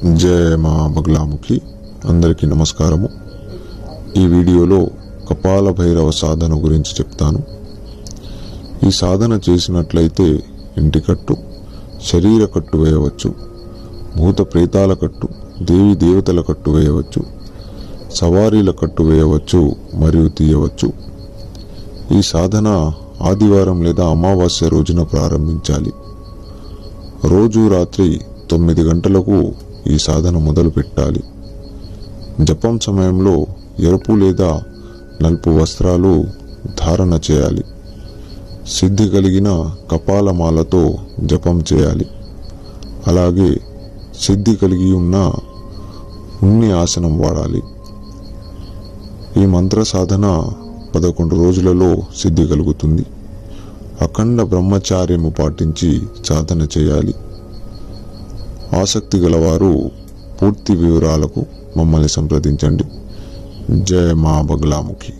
జయ మా బగ్లాముఖి అందరికీ నమస్కారము. ఈ వీడియోలో కపాల భైరవ సాధన గురించి చెప్తాను. ఈ సాధన చేసినట్లయితే ఇంటి కట్టు శరీర కట్టు వేయవచ్చు భూత ప్రేతాల కట్టు దేవి దేవతల కట్టు వేయవచ్చు సవారీల కట్టు వేయవచ్చు మరియు తీయవచ్చు. ఈ సాధన ఆదివారం లేదా అమావాస్య రోజున ప్రారంభించాలి. రోజు రాత్రి తొమ్మిది గంటలకు ఈ సాధన మొదలు పెట్టాలి. జపం సమయంలో ఎరుపు లేదా నలుపు వస్త్రాలు ధారణ చేయాలి. సిద్ధి కలిగిన కపాలమాలతో జపం చేయాలి. అలాగే సిద్ధి కలిగి ఉన్న ఉన్ని ఆసనం వాడాలి. ఈ మంత్ర సాధన పదకొండు రోజులలో సిద్ధి కలుగుతుంది. అఖండ బ్రహ్మచార్యము పాటించి సాధన చేయాలి. ఆసక్తి గలవారు పూర్తి వివరాలకు మమ్మల్ని సంప్రదించండి. జయ మా బగ్లాముఖి.